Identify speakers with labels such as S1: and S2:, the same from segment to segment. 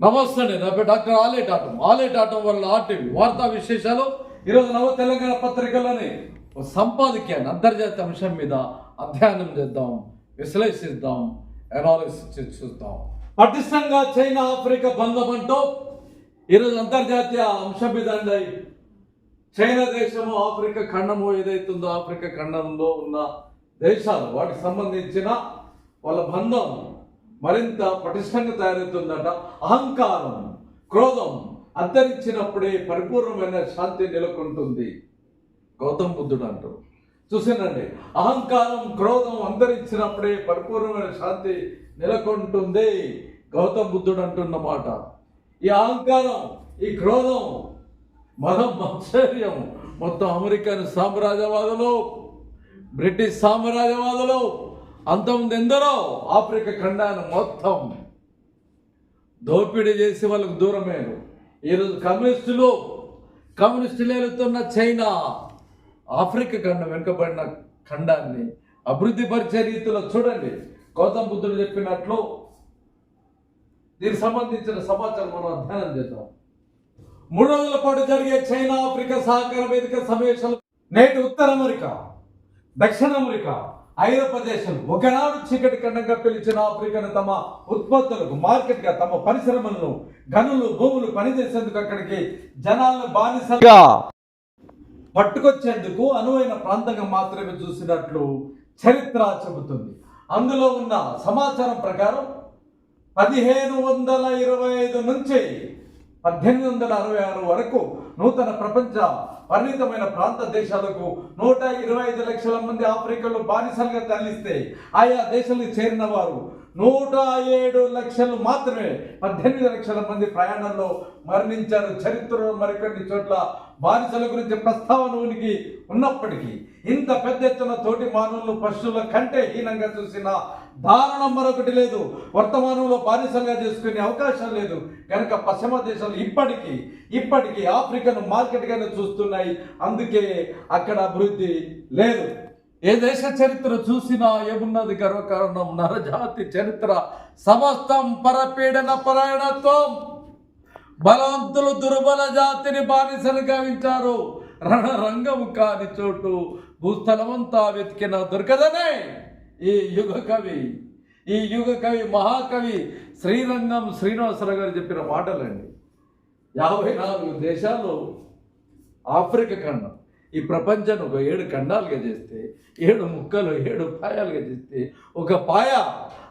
S1: నమస్తే అండి నా పేరు డాక్టర్ ఆలేట్ ఆటం ఆలేట్ ఆటం వల్ల ఆర్టీవీ వార్తా విశేషాలు. ఈరోజు నవ తెలంగాణ పత్రికలోని సంపాదకీయాన్ని అంతర్జాతీయ అంశం మీద అధ్యయనం చేద్దాం విశ్లేషిద్దాం అనాలిసిస్ చూద్దాం. పటిష్టంగా చైనా ఆఫ్రికా బంధం అంటూ ఈరోజు అంతర్జాతీయ అంశం మీద అండి. చైనా దేశము ఆఫ్రికా ఖండము ఏదైతుందో ఆఫ్రికా ఖండంలో ఉన్న దేశాలు వాటికి సంబంధించిన వాళ్ళ బంధం మరింత పటిష్టంగా తయారవుతుందట. అహంకారం క్రోధం అంతరించినప్పుడే పరిపూర్ణమైన శాంతి నెలకొంటుంది. గౌతమ్ బుద్ధుడు అంటారు చూసానండి అహంకారం క్రోధం అంతరించినప్పుడే పరిపూర్ణమైన శాంతి నెలకొంటుంది. గౌతమ్ బుద్ధుడు అంటున్నమాట ఈ అహంకారం ఈ క్రోధం మనం ఆశ్చర్యం మొత్తం అమెరికన్ సామ్రాజ్యవాదలో బ్రిటిష్ సామ్రాజ్యవాదలో అంతమంది ఎందరో ఆఫ్రికా ఖండాన్ని మొత్తం దోపిడీ చేసి వాళ్ళకు దూరమేరు. ఈరోజు కమ్యూనిస్టులు కమ్యూనిస్టులు వెళుతున్న చైనా ఆఫ్రికా ఖండం వెనుకబడిన ఖండాన్ని అభివృద్ధి పరిచే రీతిలో చూడండి. గౌతమ్ బుద్ధుడు చెప్పినట్లు దీనికి సంబంధించిన సమాచారం మనం అధ్యయనం చేద్దాం. మూడు రోజుల పాటు జరిగే చైనా ఆఫ్రికా సహకార వేదిక సమావేశాలు నేటి ఉత్తర అమెరికా దక్షిణ అమెరికా ఐరోపా దేశాలు ఒకనాడు చీకటి ఖండంగా పిలిచిన ఆఫ్రికాను తమ ఉత్పత్తులకు మార్కెట్గా తమ పరిశ్రమలను గనులు భూములు పనిచేసేందుకు అక్కడికి జనాలను బానిసగా పట్టుకొచ్చేందుకు అనువైన ప్రాంతంగా మాత్రమే చూసినట్లు చరిత్ర చెబుతుంది. అందులో ఉన్న సమాచారం ప్రకారం పదిహేను వందల ఇరవై ఐదు నుంచి పద్దెనిమిది వందల అరవై ఆరు వరకు నూతన ప్రపంచ పరిమితమైన ప్రాంత దేశాలకు నూట ఇరవై ఐదు లక్షల మంది ఆఫ్రికాలో బానిసలుగా తరలిస్తే ఆయా దేశాలకు చేరిన వారు నూట ఏడు లక్షలు మాత్రమే. పద్దెనిమిది లక్షల మంది ప్రయాణంలో మరణించారు. చరిత్రలో మరికొన్ని చోట్ల బానిసల గురించి ప్రస్తావన ఉనికి ఉన్నప్పటికీ ఇంత పెద్ద ఎత్తున తోటి మానవులు పశువుల కంటే హీనంగా చూసిన దారుణం మరొకటి లేదు. వర్తమానంలో బానిసలుగా చేసుకునే అవకాశం లేదు. కనుక పశ్చిమ దేశాలు ఇప్పటికీ ఇప్పటికీ ఆఫ్రికాను మార్కెట్గానే చూస్తున్నాయి. అందుకే అక్కడ అభివృద్ధి లేదు. ఏ దేశ చరిత్ర చూసినా ఏమున్నది గర్వకారణం? నరజాతి చరిత్ర. సమస్తం పరపీడన పరాయణత్వం. బలవంతులు దుర్బల జాతిని బానిసలు గావించారు. రణరంగం కాని చోటు భూస్థలమంతా వెతికిన దొరకదనే. ఈ యుగ కవి ఈ యుగ కవి మహాకవి శ్రీరంగం శ్రీనివాసరావు గారు చెప్పిన మాటలండి. యాభై నాలుగు దేశాలు ఆఫ్రికా ఖండం ఈ ప్రపంచాన్ని ఒక ఏడు ఖండాలుగా చేస్తే ఏడు ముక్కలు ఏడు పాయాలుగా చేస్తే ఒక పాయ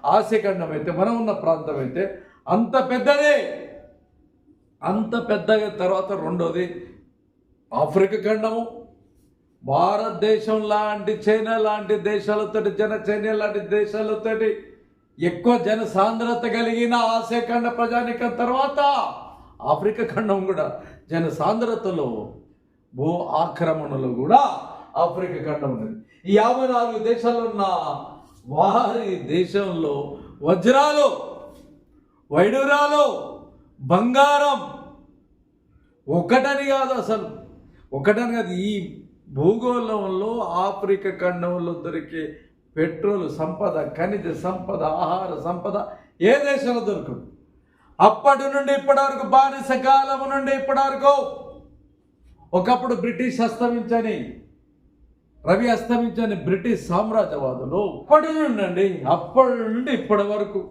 S1: ఆసియా ఖండం అయితే మనం ఉన్న ప్రాంతం అయితే అంత పెద్దదే. అంత పెద్దగా తర్వాత రెండోది ఆఫ్రికా ఖండము భారతదేశం లాంటి చైనా లాంటి దేశాలతోటి జన చైనా లాంటి దేశాలతోటి ఎక్కువ జన సాంద్రత కలిగిన ఆసియా ఖండ ప్రజానికం తర్వాత ఆఫ్రికా ఖండం కూడా జన సాంద్రతలో భూ ఆక్రమణలో కూడా ఆఫ్రికా ఖండం ఉన్నది. ఈ యాభై నాలుగు దేశాల్లో ఉన్న వారి దేశంలో వజ్రాలు వైడూరాలు బంగారం ఒకటని కాదు అసలు. ఒకటని కాదు ఈ భూగోళంలో ఆఫ్రికా ఖండంలో దొరికే పెట్రోల్ సంపద ఖనిజ సంపద ఆహార సంపద ఏ దేశంలో దొరకదు? అప్పటి నుండి ఇప్పటి వరకు బానిస కాలం నుండి ఇప్పటి వరకు ఒకప్పుడు బ్రిటిష్ అస్తమించని రవి అస్తమించని బ్రిటిష్ సామ్రాజ్యవాదులు అప్పటి నుండి అండి అప్పటి నుండి ఇప్పటి వరకు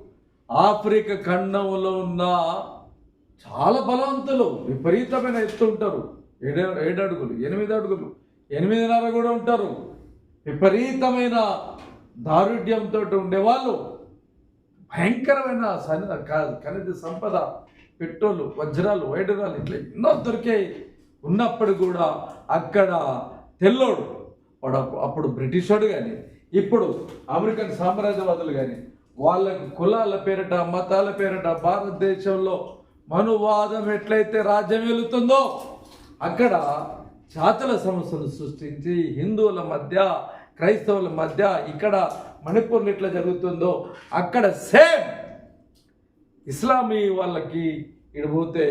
S1: ఆఫ్రికా ఖండంలో ఉన్న చాలా బలవంతులు విపరీతమైన ఎత్తు ఉంటారు. ఏడు ఏడు అడుగులు ఎనిమిది అడుగులు ఎనిమిదిన్నర కూడా ఉంటారు. విపరీతమైన దారుఢ్యంతో ఉండేవాళ్ళు. భయంకరమైన సన్ క- ఖనిజ సంపద పెట్రోలు వజ్రాలు వైడరాలు ఇట్లా ఎన్నో దొరికాయి. ఉన్నప్పుడు కూడా అక్కడ తెల్లోడు. వాడు అప్పుడు బ్రిటిషోడు కానీ ఇప్పుడు అమెరికన్ సామ్రాజ్యవాదులు కానీ వాళ్ళ కులాల పేరిట మతాల పేరిట భారతదేశంలో మనువాదం ఎట్లయితే రాజ్యం వెళుతుందో అక్కడ జాతుల సమస్యను సృష్టించి హిందువుల మధ్య క్రైస్తవుల మధ్య ఇక్కడ మణిపూర్లో ఎట్లా జరుగుతుందో అక్కడ సేమ్ ఇస్లామీ వాళ్ళకి ఇడిపోతే పోతే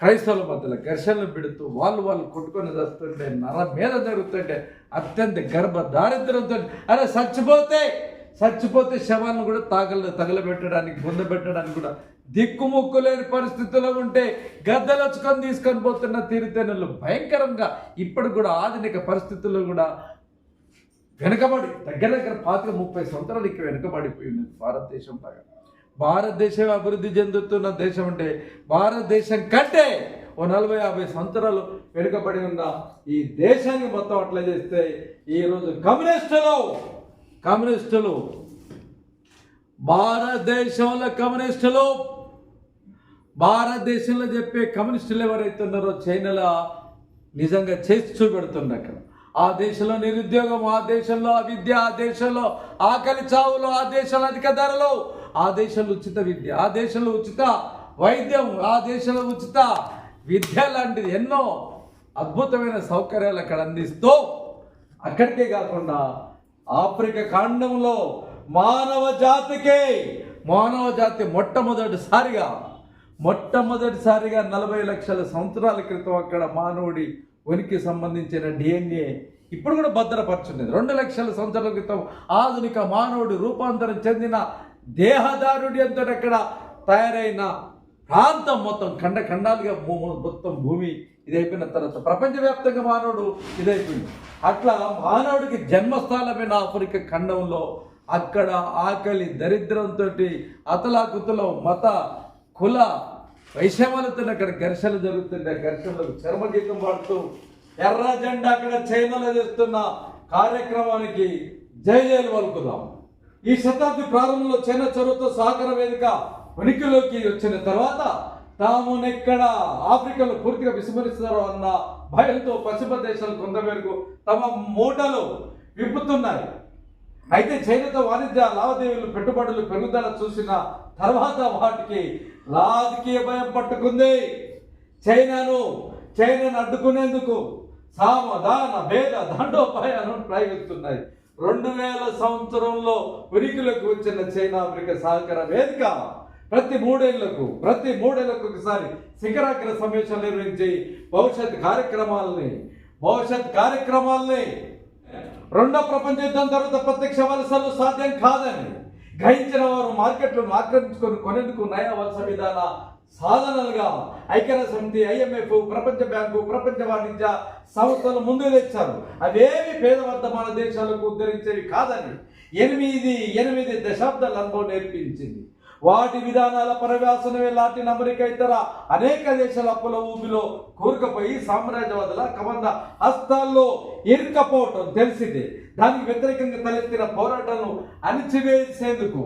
S1: క్రైస్తవుల మధ్యలో ఘర్షణలు పెడుతూ వాళ్ళు వాళ్ళు కొట్టుకొని వస్తుంటే నర మీద జరుగుతుంటే అత్యంత గర్భ దారిద్ర్యంతో అరే చచ్చిపోతే చచ్చిపోతే శవాలను కూడా తాగల తగలబెట్టడానికి బొందబెట్టడానికి కూడా దిక్కుముక్కు లేని పరిస్థితుల్లో ఉంటే గద్దెలొచ్చుకొని తీసుకొని పోతున్న తీరుతెన్నులు భయంకరంగా ఇప్పుడు కూడా ఆధునిక పరిస్థితుల్లో కూడా వెనుకబడి దగ్గర దగ్గర పాతిక ముప్పై సంవత్సరాలు ఇక్కడ వెనుకబడిపోయింది భారతదేశం లాగా భారతదేశం అభివృద్ధి చెందుతున్న దేశం అంటే భారతదేశం కంటే ఓ నలభై యాభై సంవత్సరాలు వెనుకబడి ఉన్న ఈ దేశాన్ని మొత్తం అట్లా చేస్తే ఈరోజు కమ్యూనిస్టులు కమ్యూనిస్టులు భారతదేశంలో కమ్యూనిస్టులు భారతదేశంలో చెప్పే కమ్యూనిస్టులు ఎవరైతే ఉన్నారో చైనాలో నిజంగా చేసి చూపెడుతుంది అక్కడ. ఆ దేశంలో నిరుద్యోగం ఆ దేశంలో అవిద్య ఆ దేశంలో ఆకలి చావులు ఆ దేశంలో అధిక ధరలు ఆ దేశంలో ఉచిత విద్య ఆ దేశంలో ఉచిత వైద్యం ఆ దేశంలో ఉచిత విద్య లాంటిది ఎన్నో అద్భుతమైన సౌకర్యాలు అక్కడ అందిస్తూ అక్కడికే కాకుండా ఆఫ్రికా ఖండంలో మానవ జాతికి మానవ జాతి మొట్టమొదటిసారిగా మొట్టమొదటిసారిగా నలభై లక్షల సంవత్సరాల క్రితం అక్కడ మానవుడి ఉనికి సంబంధించిన డిఎన్ఏ ఇప్పుడు కూడా భద్రపరచుండేది రెండు లక్షల సంవత్సరాల క్రితం ఆధునిక మానవుడి రూపాంతరం చెందిన దేహదారుడి అంతటి అక్కడ తయారైన ప్రాంతం మొత్తం ఖండ ఖండాలుగా మొత్తం భూమి ఇదైపోయిన తర్వాత ప్రపంచవ్యాప్తంగా మానవుడు ఇదైపోయింది. అట్లా మానవుడికి జన్మస్థానమైన ఆఫ్రికా ఖండంలో అక్కడ ఆకలి దరిద్రంతో అతలాకుతలో మత కుల వైషమ్యాలతో అక్కడ ఘర్షణ జరుగుతుంది ఆ ఘర్షణలకు చర్మగీతం పాడుతూ ఎర్ర జెండా అక్కడ చైనాలో చేస్తున్న కార్యక్రమానికి జై జైలు పలుకుదాం ఈ శతాబ్ది ప్రారంభంలో చైనా చొరవతో సహకార వేదిక ఉనికిలోకి వచ్చిన తర్వాత తామునెక్కడ ఆఫ్రికాలో పూర్తిగా విస్మరిస్తారో అన్న భయంతో పశ్చిమ దేశాలు కొంతమేరకు తమ మూటలు విప్పుతున్నాయి. అయితే చైనాతో వాణిజ్య లావాదేవీలు పెట్టుబడులు పెరుగుదల చూసిన తర్వాత వాటికి రాజకీయ భయం పట్టుకుంది. చైనాను చైనాను అడ్డుకునేందుకు సామధాన భేద దండోపాయాలను ప్రయోగిస్తున్నాయి. రెండు వేల సంవత్సరంలో ఉనికిలోకి వచ్చిన చైనా ఆఫ్రికా సహకార వేదిక ప్రతి మూడేళ్ళకు ప్రతి మూడేళ్ళకు ఒకసారి శిఖరాగ్ర సమావేశాలు నిర్వహించి భవిష్యత్ కార్యక్రమాలని భవిష్యత్ కార్యక్రమాలని రెండో ప్రపంచ యుద్ధం తర్వాత ప్రత్యక్ష వలసలు సాధ్యం కాదని గ్రహించిన వారు మార్కెట్లను ఆక్రమించుకొని కొనేందుకు నయా వలస విధాన సాధనలుగా ఐక్యరాజ్య సమితి ఐఎంఎఫ్ ప్రపంచ బ్యాంకు ప్రపంచ వాణిజ్య సంస్థలు ముందు తెచ్చారు. అవేవి పేదవర్ధమాన దేశాలకు ఉద్ధరించేవి కాదని ఎనిమిది ఎనిమిది దశాబ్దాల అనుభవం నేర్పించింది. వాటి విధానాల పర్యవసనమే లాటిన్ అమెరికా ఇతర అనేక దేశాల అప్పుల ఊబిలో కూరుకుపోయి సామ్రాజ్యవాదుల కబంధ హస్తాల్లో ఇరుకపోవటం తెలిసిందే. దానికి వ్యతిరేకంగా తలెత్తిన పోరాటాలను అణిచివేసేందుకు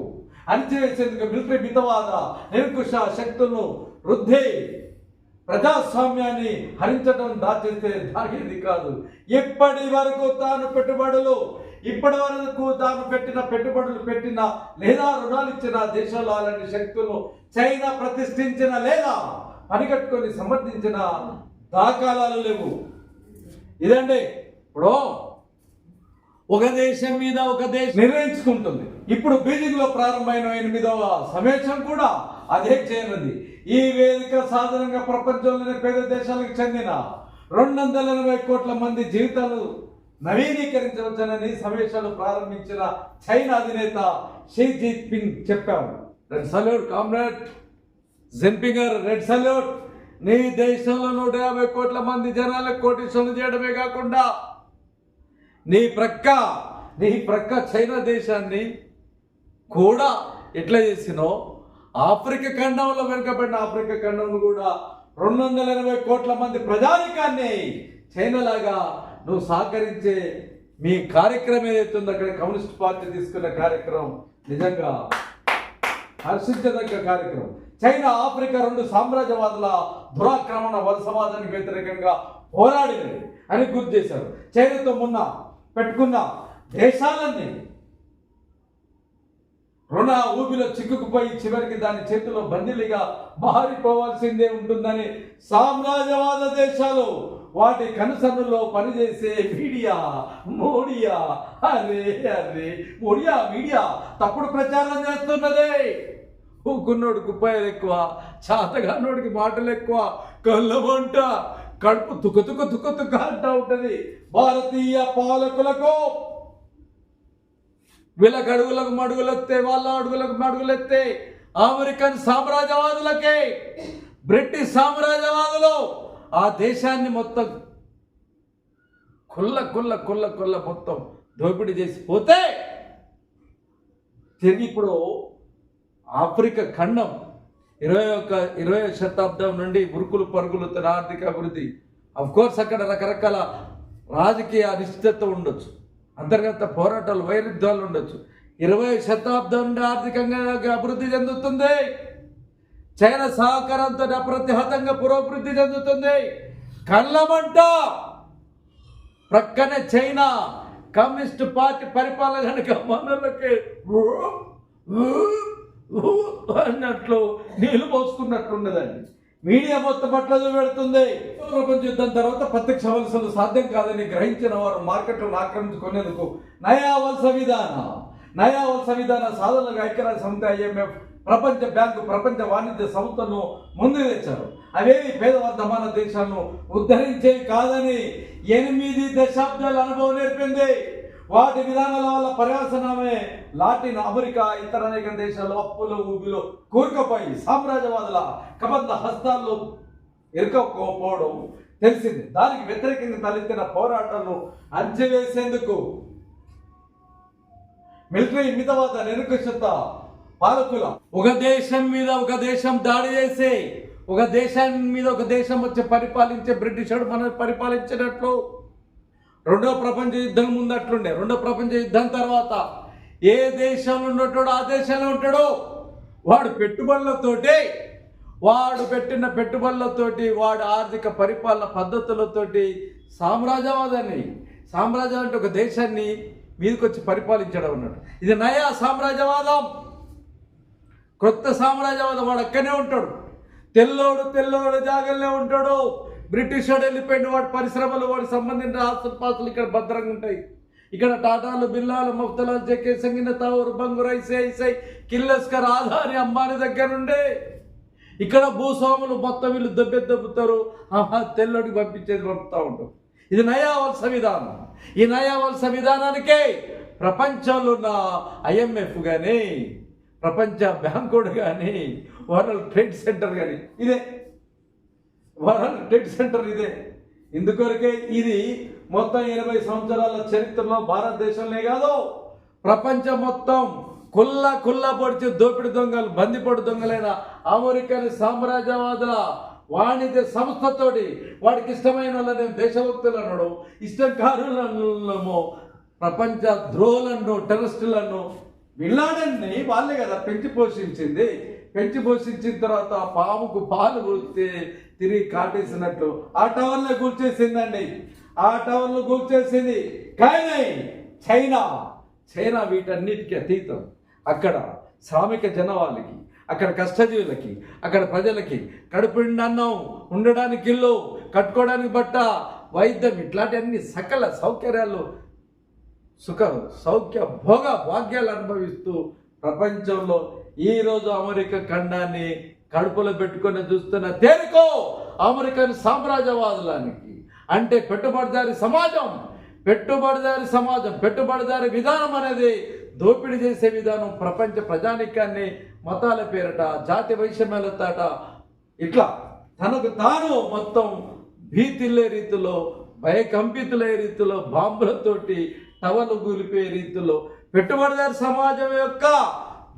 S1: అణిచివేసేందుకు మిలిటరీ మితవాద నిరంకుశ శక్తులను వృద్ధి. ప్రజాస్వామ్యాన్ని హరించడం దాచేస్తే దాగేది కాదు. ఇప్పటి వరకు తాను పెట్టుబడులు ఇప్పటి వరకు తాను పెట్టిన పెట్టుబడులు పెట్టిన లేదా రుణాలు ఇచ్చిన దేశాల్లో అలాంటి శక్తులు చైనా ప్రతిష్ఠించిన లేదా పనికట్టుకొని సమర్థించిన దాఖలాలు లేవు. ఇదండి. ఇప్పుడు ఒక దేశం మీద ఒక దేశం నిర్ణయించుకుంటుంది. ఇప్పుడు బీజింగ్లో ప్రారంభమైన ఎనిమిదవ సమావేశం కూడా అదే చేయనుంది. ఈ వేదిక సాధారణంగా ప్రపంచంలోని పేద దేశాలకు చెందిన రెండు వందల ఎనభై కోట్ల మంది జీవితాలు నవీకరించవచ్చునని సమావేశాలు ప్రారంభించిన చైనా అధినేత షీ జిన్పింగ్ చెప్పారు. రెడ్ సల్యూట్ కామ్రేడ్ జిన్పింగర్ రెడ్ సల్యూట్ నీ దేశంలో నూట యాభై కోట్ల మంది జనాలకు కోటీశ్వరులు చేయడమే కాకుండా నీ ప్రక్క నీ ప్రక్క చైనా దేశాన్ని కూడా ఎట్లా చేసినో ఆఫ్రికా ఖండంలో వెనుకబడిన ఆఫ్రికా ఖండం కూడా రెండు వందల ఎనభై కోట్ల మంది ప్రజానికాన్ని చైనా లాగా నువ్వు సహకరించే మీ కార్యక్రమం ఏదైతే ఉందో అక్కడ కమ్యూనిస్ట్ పార్టీ తీసుకున్న కార్యక్రమం నిజంగా హర్షించదగ్గ కార్యక్రమం. చైనా ఆఫ్రికా రెండు సామ్రాజ్యవాదుల దురాక్రమణ వలసవాదానికి వ్యతిరేకంగా పోరాడినవి అని గుర్తు చేశారు. చైనాతో మొన్న పెట్టుకున్న దేశాలన్నీ రుణ ఊబిలో చిక్కుకుపోయి చివరికి దాని చేతిలో బందీలుగా మారిపోవాల్సిందే ఉంటుందని సామ్రాజ్యవాద దేశాలు వాటి కనుసన్నులో పనిచేసే మీడియా మోడియా అరే అరే మోడియా మీడియా తప్పుడు ప్రచారం చేస్తున్నదే. ఊకున్నోడు కుప్పాయలు ఎక్కువ చాతగానోడికి మాటలు ఎక్కువ కళ్ళమంట కడుపు తుక తుక తుక తుక అంటా ఉంటది. భారతీయ పాలకులకు వీళ్ళకి అడుగులకు మడుగులెత్తే వాళ్ళ అడుగులకు మడుగులెత్తే అమెరికన్ సామ్రాజ్యవాదులకే బ్రిటిష్ సామ్రాజ్యవాదులు ఆ దేశాన్ని మొత్తం కుల్ల కుల్ల కుల్ల కుల్ల మొత్తం దోపిడీ చేసిపోతే తిరిగి ఇప్పుడు ఆఫ్రికా ఖండం ఇరవై ఒక ఇరవై శతాబ్దం నుండి ఉరుకులు పరుగులు తన ఆర్థిక అభివృద్ధి. కోర్స్ అక్కడ రకరకాల రాజకీయ అనిశ్చిత ఉండొచ్చు. అంతర్గత పోరాటాలు వైరుధ్యాలు ఉండొచ్చు. ఇరవై శతాబ్దం నుండి ఆర్థికంగా అభివృద్ధి చెందుతుంది. చైనా సహకారంతో అప్రతిహతంగా పురోభివృద్ధి చెందుతుంది. కళ్ళమంట! ప్రక్కనే చైనా కమ్యూనిస్ట్ పార్టీ పరిపాలన కనుక మనలకి అన్నట్లు నీళ్ళు పోసుకున్నట్లున్నదండి. మీడియా మొత్తం పట్ల పెడుతుంది ప్రపంచ యుద్ధం తర్వాత ప్రత్యక్ష వలసలు సాధ్యం కాదని గ్రహించిన వారు మార్కెట్లను ఆక్రమించుకునేందుకు నయా వలస విధానం నయా వలస విధాన సాధనలకు ఐక్యరాజ్య సమితి ఐఎంఎఫ్ ప్రపంచ బ్యాంకు ప్రపంచ వాణిజ్య సంస్థను ముందుకు తెచ్చారు అవేవి పేదవర్ధమాన దేశాలను ఉద్ధరించేవి కాదని ఎనిమిది దశాబ్దాల అనుభవం నేర్పింది. వాటి విధానాల వల్ల పర్యాసనమే లాటిన్ అమెరికా ఇతర అనేక దేశాలు అప్పులు ఊబిలో కూరుకుపోయి సామ్రాజ్యవాదుల కబంధ హస్తాల్లో ఇరుకపోవడం తెలిసింది. దానికి వ్యతిరేకంగా తలెత్తిన పోరాటాలను అంచవేసేందుకు మిలిటరీ మితవాద నిరంకుశత పాలకుల ఒక దేశం మీద ఒక దేశం దాడి చేసి ఒక దేశాన్ని మీద ఒక దేశం వచ్చి పరిపాలించే బ్రిటిషుడు మనం పరిపాలించినట్లు. రెండో ప్రపంచ యుద్ధం ముందు అట్లుండే రెండో ప్రపంచ యుద్ధం తర్వాత ఏ దేశంలో ఉన్నట్టు ఆ దేశంలో ఉంటాడో? వాడు పెట్టుబడులతోటి వాడు పెట్టిన పెట్టుబడులతోటి వాడు ఆర్థిక పరిపాలన పద్ధతులతోటి సామ్రాజ్యవాదాన్ని సామ్రాజ్యం అంటే ఒక దేశాన్ని మీదకొచ్చి పరిపాలించడం ఉన్నాడు ఇది నయా సామ్రాజ్యవాదం. కొత్త సామ్రాజ్యవాదం వాడు అక్కనే ఉంటాడు. తెల్లోడు తెల్లోడు జాగల్లే ఉంటాడు. బ్రిటిష్ వాడు వెళ్ళిపోయిన వాడి పరిశ్రమలు వాడి సంబంధించిన ఆస్తుపాస్తులు ఇక్కడ భద్రంగా ఉంటాయి. ఇక్కడ టాటాలు బిల్లాలు మఫ్తలాలు చెక్కే సంగిన తావూరు బంగు రైసే ఐసై ఆధారి అంబానీ దగ్గర నుండే. ఇక్కడ భూస్వాములు మొత్తం వీళ్ళు దెబ్బె దెబ్బుతారు. ఆహా తెల్లోడికి పంపించేది పంపుతూ ఉంటాం. ఇది నయా వలస విధానం ఈ నయా వలస విధానానికే ప్రపంచంలో ఉన్న ఐఎంఎఫ్ కానీ ప్రపంచ బ్యాంకుడు కానీ వరల్డ్ ట్రేడ్ సెంటర్ కానీ ఇదే. వరల్డ్ ట్రేడ్ సెంటర్ ఇదే. ఇందుకొరకే ఇది మొత్తం ఎనభై సంవత్సరాల చరిత్రలో భారతదేశంలో కాదు ప్రపంచం మొత్తం కుల్ల కుల్ల పొడిచి దోపిడి దొంగలు బందిపోటు దొంగలైన అమెరికన్ సామ్రాజ్యవాదుల వాణిజ్య సంస్థతోటి వాడికి ఇష్టమైన వాళ్ళని దేశభక్తులు అనడం ఇష్టం కారులను ప్రపంచ ద్రోహులను టెరరిస్టులను విల్లాడన్ని వాళ్ళే కదా పెంచి పోషించింది. పెంచి పోషించిన తర్వాత పాముకు పాలు కూర్చే తిరిగి కాటేసినట్టు. ఆ టవర్లో కూర్చేసిందండి ఆ టవర్లో కూర్చేసింది కానీ చైనా. చైనా వీటన్నిటికీ అతీతం. అక్కడ శ్రామిక జనవాళ్ళకి అక్కడ కష్టజీవులకి అక్కడ ప్రజలకి కడుపు అన్నం ఉండడానికి ఇల్లు కట్టుకోవడానికి బట్ట వైద్యం ఇట్లాంటి అన్ని సకల సౌకర్యాలు సుఖ సౌఖ్య భోగ భాగ్యాలు అనుభవిస్తూ ప్రపంచంలో ఈరోజు అమెరికా ఖండాన్ని కడుపులో పెట్టుకొని చూస్తున్న తేరుకో అమెరికన్ సామ్రాజ్యవాదులానికి. అంటే పెట్టుబడిదారి సమాజం పెట్టుబడిదారి సమాజం పెట్టుబడిదారి విధానం అనేది దోపిడీ చేసే విధానం ప్రపంచ ప్రజానికాన్ని మతాల పేరట జాతి వైషమ్యాలతాట ఇట్లా తనకు తాను మొత్తం భీతిల్లే రీతిలో భయకంపితులే రీతిలో బాంబులతోటి టవలు కూలిపోయే రీతిలో పెట్టుబడిదారు సమాజం యొక్క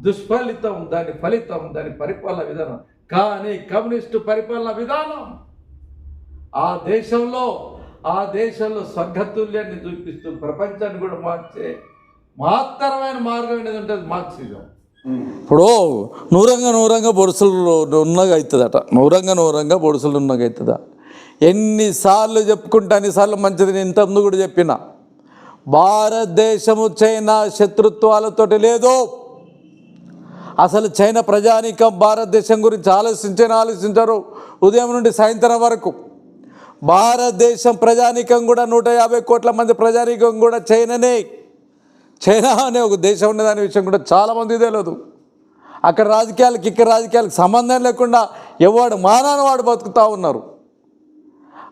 S1: దుష్ఫలితం దాని ఫలితం దాని పరిపాలన విధానం. కానీ కమ్యూనిస్టు పరిపాలన విధానం ఆ దేశంలో ఆ దేశంలో స్వర్గతుల్యాన్ని చూపిస్తూ ప్రపంచాన్ని కూడా మార్చే మహత్తరమైన మార్గం అనేది అది మార్క్సిజం.
S2: ఇప్పుడు నూరంగా నూరంగా బొడుసులు ఉన్నగా అవుతుందట నూరంగా నూరంగా బొడుసులు ఉన్నగా అవుతుందా ఎన్నిసార్లు చెప్పుకుంటే అన్నిసార్లు మంచిది నేను ఇంతకుముందు కూడా చెప్పిన. భారతదేశము చైనా శత్రుత్వాలతోటి లేదు. అసలు చైనా ప్రజానీకం భారతదేశం గురించి ఆలోచించని ఆలోచించరు. ఉదయం నుండి సాయంత్రం వరకు భారతదేశం ప్రజానీకం కూడా నూట యాభై కోట్ల మంది ప్రజానీకం కూడా చైనానే. చైనా అనే ఒక దేశం ఉన్నదనే విషయం కూడా చాలామంది తెలియదు అక్కడ రాజకీయాలకి ఇక్కడ రాజకీయాలకు సంబంధం లేకుండా ఎవడు మానాన్ని వాడు బతుకుతూ ఉన్నారు.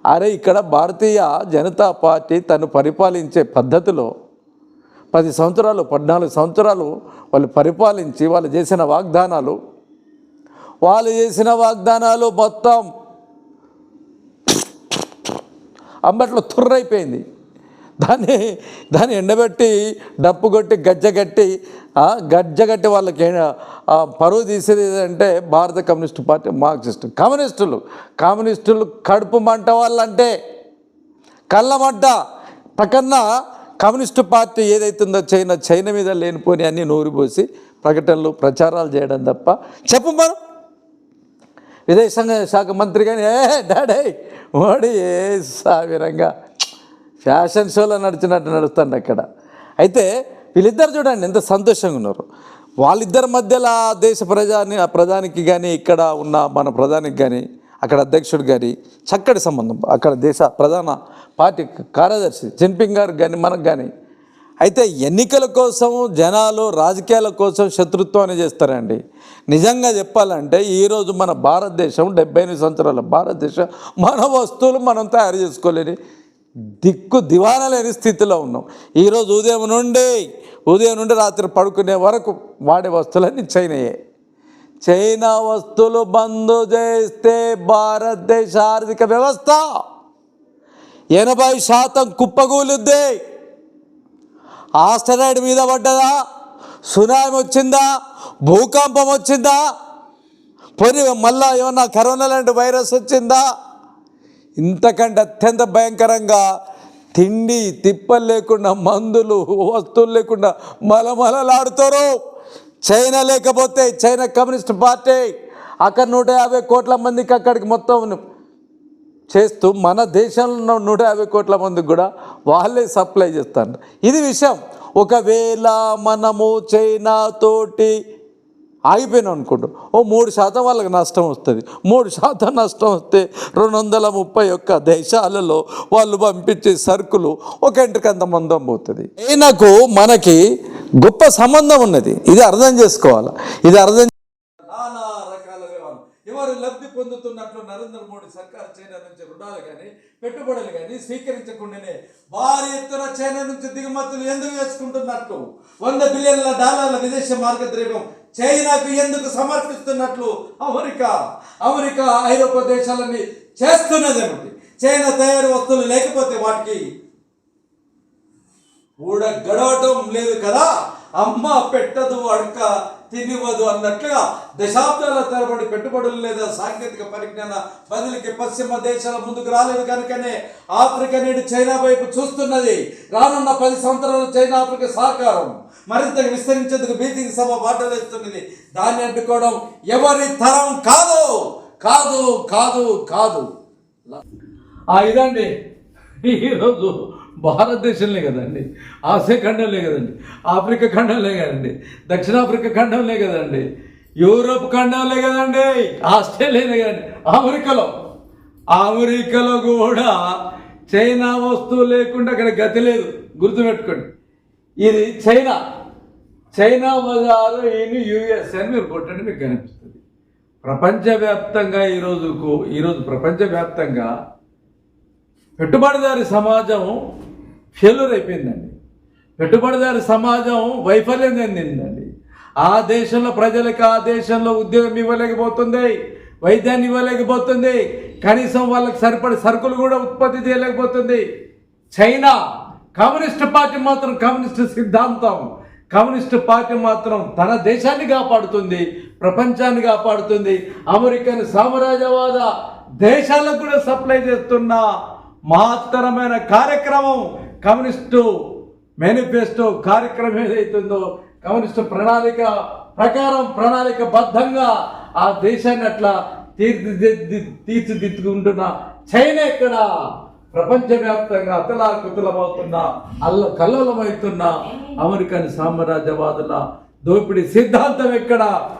S2: అరే ఇక్కడ భారతీయ జనతా పార్టీ తను పరిపాలించే పద్ధతిలో
S1: పది సంవత్సరాలు పద్నాలుగు సంవత్సరాలు వాళ్ళు పరిపాలించి వాళ్ళు చేసిన వాగ్దానాలు వాళ్ళు చేసిన వాగ్దానాలు మొత్తం అంబట్లో తుర్రైపోయింది. దాన్ని దాన్ని ఎండబెట్టి డప్పు కొట్టి గజ్జగట్టి గడ్జగట్టి వాళ్ళకి పరువు తీసేది అంటే భారత కమ్యూనిస్టు పార్టీ మార్క్సిస్టు కమ్యూనిస్టులు. కమ్యూనిస్టులు కడుపు మంట వాళ్ళంటే కళ్ళ మంట. పక్కన కమ్యూనిస్టు పార్టీ ఏదైతుందో చైనా చైనా మీద లేనిపోని అన్ని నూరిపోసి ప్రకటనలు ప్రచారాలు చేయడం తప్ప. చెప్పు మనం విదేశాంగ శాఖ మంత్రి కానీ ఏ డాడీ మోడీ ఏ సావిరంగా. ఫ్యాషన్ షోలో నడిచినట్టు నడుస్తుంది అక్కడ. అయితే వీళ్ళిద్దరు చూడండి ఎంత సంతోషంగా ఉన్నారు. వాళ్ళిద్దరి మధ్యలో ఆ దేశ ప్రజాని ఆ ప్రధానికి కానీ ఇక్కడ ఉన్న మన ప్రధానికి కానీ అక్కడ అధ్యక్షుడు కానీ చక్కటి సంబంధం. అక్కడ దేశ ప్రధాన పార్టీ కార్యదర్శి జిన్పింగ్ గారు కానీ మనకు కానీ అయితే ఎన్నికల కోసం జనాలు రాజకీయాల కోసం శత్రుత్వాన్ని చేస్తారండి. నిజంగా చెప్పాలంటే ఈరోజు మన భారతదేశం డెబ్బై ఎనిమిది సంవత్సరాల భారతదేశం మన వస్తువులు మనం తయారు చేసుకోలేని దిక్కు దివానా లేని స్థితిలో ఉన్నాం. ఈరోజు ఉదయం నుండి ఉదయం నుండి రాత్రి పడుకునే వరకు వాడే వస్తువులన్నీ చైనాయే. చైనా వస్తువులు బంద్ చేస్తే భారతదేశ ఆర్థిక వ్యవస్థ ఎనభై శాతం కుప్పగూలుద్ది. ఆస్టరాయిడ్ మీద పడ్డదా? సునామీ వచ్చిందా? భూకంపం వచ్చిందా? పోనీ మళ్ళా ఏమన్నా కరోనా లాంటి వైరస్ వచ్చిందా? ఇంతకంటే అత్యంత భయంకరంగా తిండి తిప్పలు లేకుండా మందులు వస్తువులు లేకుండా మలమలలాడుతారు. చైనా లేకపోతే చైనా కమ్యూనిస్ట్ పార్టీ అక్కడ నూట యాభై కోట్ల మందికి అక్కడికి మొత్తం చేస్తూ మన దేశంలో నూట యాభై కోట్ల మందికి కూడా వాళ్ళే సప్లై చేస్తారు ఇది విషయం. ఒకవేళ మనము చైనా తోటి ఆగిపోయినాం అనుకోండి ఓ మూడు శాతం వాళ్ళకి నష్టం వస్తుంది. మూడు శాతం నష్టం వస్తే రెండు వందల ముప్పై ఒక్క దేశాలలో వాళ్ళు పంపించే సరుకులు ఒక ఇంటికంత మందం పోతుంది. చైనాకు మనకి గొప్ప సంబంధం ఉన్నది. ఇది అర్థం చేసుకోవాలి? ఇది అర్థం నానా రకాల ఎవరు లబ్ధి పొందుతున్నట్లు నరేంద్ర మోడీ సర్కార్ చైనా నుంచి రుణాలు కానీ పెట్టుబడులు కానీ స్వీకరించకుండానే భారీ ఎత్తున చైనా నుంచి దిగుమతులు ఎందుకు వేసుకుంటున్నట్లు వంద బిలియన్ల డాలర్ల విదేశీ మార్గద్రవ్యం చైనాకు ఎందుకు సమర్పిస్తున్నట్లు అమెరికా? అమెరికా ఐరోపా దేశాలని చేస్తున్నది ఏమిటి చైనా తయారు వస్తువులు లేకపోతే వాటికి ఊడ గడవటం లేదు కదా? అమ్మ పెట్టదు అడక తినివ్వదు అన్నట్లుగా దశాబ్దాల తరబడి పెట్టుబడులు లేదా సాంకేతిక పరిజ్ఞాన బదిలీకి పశ్చిమ దేశాల ముందుకు రాలేదు కనుకనే ఆఫ్రికా నేడు చైనా వైపు చూస్తున్నది. రానున్న పది సంవత్సరాలు చైనా ఆఫ్రికా సహకారం మరింత విస్తరించేందుకు బీజింగ్ సభ బాటలేస్తున్నది. దాన్ని అడ్డుకోవడం ఎవరి తరం కాదు. కాదు కాదు కాదు. ఆ ఇదండి. ఈరోజు భారతదేశంలో కదండి. ఆసియా ఖండంలో కదండి. ఆఫ్రికా ఖండంలో కదండి. దక్షిణాఫ్రికా ఖండంలో కదండి. యూరోప్ ఖండంలో కదండి. ఆస్ట్రేలియాలో కదండి. అమెరికాలో. అమెరికాలో కూడా చైనా వస్తువు లేకుండా అక్కడ గతి లేదు. గుర్తుపెట్టుకోండి. ఇది చైనా. చైనా బజారు ఈయన యుఎస్ అని మీరు కొట్టండి మీకు కనిపిస్తుంది. ప్రపంచవ్యాప్తంగా ఈరోజుకు ఈరోజు ప్రపంచవ్యాప్తంగా పెట్టుబడిదారి సమాజం ఫెయిల్యూర్ అయిపోయిందండి. పెట్టుబడిదారు సమాజం వైఫల్యం చెందిందండి ఆ దేశంలో ప్రజలకు ఆ దేశంలో ఉద్యోగం ఇవ్వలేకపోతుంది వైద్యాన్ని ఇవ్వలేకపోతుంది కనీసం వాళ్ళకి సరిపడే సరుకులు కూడా ఉత్పత్తి చేయలేకపోతుంది. చైనా కమ్యూనిస్ట్ పార్టీ మాత్రం కమ్యూనిస్ట్ సిద్ధాంతం. కమ్యూనిస్ట్ పార్టీ మాత్రం తన దేశాన్ని కాపాడుతుంది ప్రపంచాన్ని కాపాడుతుంది. అమెరికన్ సామ్రాజ్యవాద దేశాలకు కూడా సప్లై చేస్తున్న మహత్తరమైన కార్యక్రమం కమ్యూనిస్టు మేనిఫెస్టో కార్యక్రమం ఏదైతుందో కమ్యూనిస్టు ప్రణాళిక ప్రకారం ప్రణాళిక బద్ధంగా ఆ దేశాన్ని అట్లా తీర్చిదిద్ది తీర్చిదిద్దుకుంటున్న చైనా ఎక్కడ ప్రపంచవ్యాప్తంగా అతలాకుతలమవుతున్న అల్ల కల్లోలమవుతున్న అమెరికన్ సామ్రాజ్యవాదుల దోపిడీ సిద్ధాంతం ఎక్కడ?